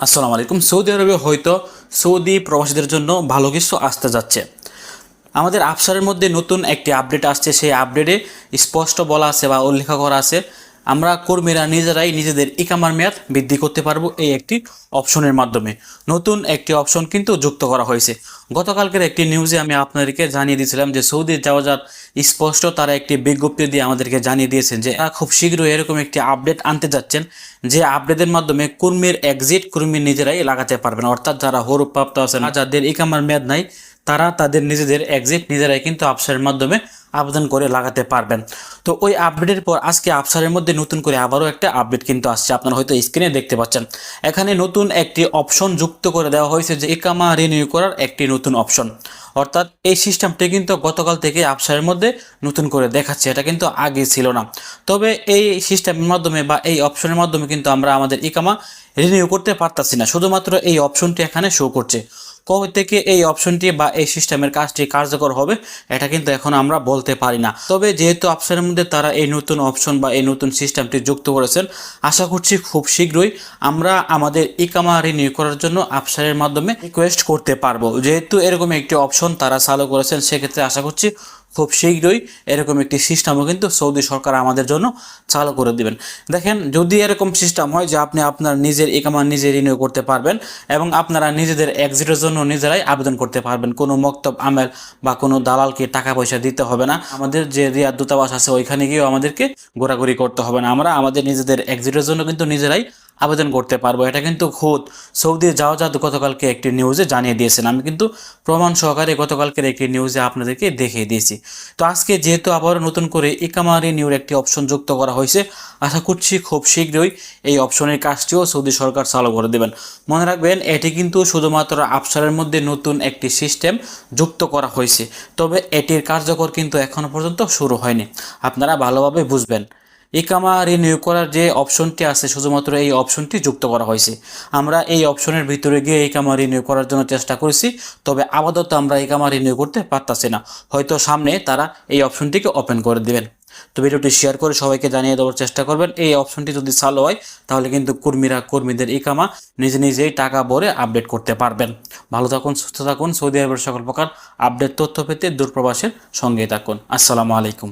আসসালামু আলাইকুম। সৌদি আরবে হয়তো সৌদি প্রবাসীদের জন্য ভালো কিছু আসতে যাচ্ছে। আমাদের আফসারের মধ্যে নতুন একটি আপডেট আসছে। সেই আপডেটে স্পষ্ট বলা আছে বা উল্লেখ করা আছে আমরা কর্মীরা নিজেরাই নিজেদের ইকামার মেয়াদ বৃদ্ধি করতে পারব এই একটি অপশনের মাধ্যমে। নতুন একটি অপশন কিন্তু যুক্ত করা হয়েছে। গতকালকের একটি নিউজে আমি আপনাদেরকে জানিয়ে দিয়েছিলাম যে সৌদি যাওয়াজাত স্পষ্ট তারা একটি বিজ্ঞপ্তি দিয়ে আমাদেরকে জানিয়ে দিয়েছেন যে খুব শীঘ্রই এরকম একটি আপডেট আনতে যাচ্ছেন, যে আপডেটের মাধ্যমে কর্মীর এক্সিট কর্মী নিজেরাই লাগাতে পারবেন। অর্থাৎ যারা হরুপ্রাপ্ত আছেন, যাদের ইকামার মেয়াদ নাই তারা তাদের নিজেদের এক্সিট নিজেরাই কিন্তু আপসারের মাধ্যমে আবেদন করে লাগাতে পারবেন। তো ওই আপডেটের পর আজকে আপসারের মধ্যে নতুন করে আবারও একটা আপডেট কিন্তু আসছে। আপনারা হয়তো স্ক্রিনে দেখতে পাচ্ছেন। এখানে নতুন একটি অপশন যুক্ত করে দেওয়া হয়েছে যে ইকামা রিনিউ করার একটি নতুন অপশন অর্থাৎ এই সিস্টেমটি কিন্তু গতকাল থেকে আপসারের মধ্যে নতুন করে দেখাচ্ছে। এটা কিন্তু আগে ছিল না। তবে এই সিস্টেমের মাধ্যমে বা এই অপশনের মাধ্যমে কিন্তু আমরা আমাদের ইকামা রিনিউ করতে পারতাছি না। শুধুমাত্র এই অপশনটি এখানে শো করছে। কবে থেকে এই অপশনটি বা এই সিস্টেমের কাজটি কার্যকর হবে, এটা কিন্তু এখন আমরা বলতে পারি না। তবে যেহেতু অপশনের মধ্যে তারা এই নতুন অপশন বা এই নতুন সিস্টেমটি যুক্ত করেছেন, আশা করছি খুব শীঘ্রই আমরা আমাদের ইকামা রিনিউ করার জন্য আপসারের মাধ্যমে রিকোয়েস্ট করতে পারব। যেহেতু এরকম একটি অপশন তারা চালু করেছেন, সেক্ষেত্রে আশা করছি খুব শীঘ্রই এরকম একটি সিস্টেমও কিন্তু সৌদি সরকার আমাদের জন্য চালু করে দিবেন। দেখেন, যদি এরকম সিস্টেম হয় যে আপনি আপনার নিজের ইকামা নিজে রিনিউ করতে পারবেন এবং আপনারা নিজেদের এক্সিটের জন্য নিজেরাই আবেদন করতে পারবেন। কোনো মক্তব, আমেল বা কোনো দালালকে টাকা পয়সা দিতে হবে না। আমাদের যে রিয়াদ দূতাবাস আছে, ওইখানে গিয়েও আমাদেরকে ঘোরাঘুরি করতে হবে না। আমরা আমাদের নিজেদের এক্সিটের জন্য কিন্তু নিজেরাই আবেদন করতে পারব। এটা কিন্তু খোদ। সৌদি জাত গতকালকে একটি নিউজে জানিয়ে দিয়েছেন। আমি কিন্তু প্রমাণ সহকারে গতকালকের একটি নিউজে আপনাদেরকে দেখিয়ে দিয়েছি। তো আজকে যেহেতু আবারও নতুন করে ইকামারি নিউর একটি অপশন যুক্ত করা হয়েছে, আশা করছি খুব শীঘ্রই এই অপশনের কাজটিও সৌদি সরকার চালু করে দেবেন। মনে রাখবেন, এটি কিন্তু শুধুমাত্র আফসারের মধ্যে নতুন একটি সিস্টেম যুক্ত করা হয়েছে। তবে এটির কার্যকর কিন্তু এখনও পর্যন্ত শুরু হয়নি। আপনারা ভালোভাবে বুঝবেন। ইকামা রিনিউ করার যে অপশনটি আছে, শুধুমাত্র এই অপশনটি যুক্ত করা হয়েছে। আমরা এই অপশনের ভিতরে গিয়ে ইকামা রিনিউ করার জন্য চেষ্টা করেছি, তবে আপাতত আমরা ইকামা রিনিউ করতে পারতাছি না। হয়তো সামনে তারা এই অপশনটিকে ওপেন করে দিবেন। তো ভিডিওটি শেয়ার করে সবাইকে জানিয়ে দেওয়ার চেষ্টা করবেন, এই অপশনটি যদি চালু হয়, তাহলে কিন্তু কর্মীরা, কর্মীদের ইকামা নিজে নিজেই টাকা ভরে আপডেট করতে পারবেন। ভালো থাকুন, সুস্থ থাকুন, সৌদি আরবের সকল প্রকার আপডেট তথ্য পেতে দূরপ্রবাসের সঙ্গে থাকুন। আসসালামু আলাইকুম।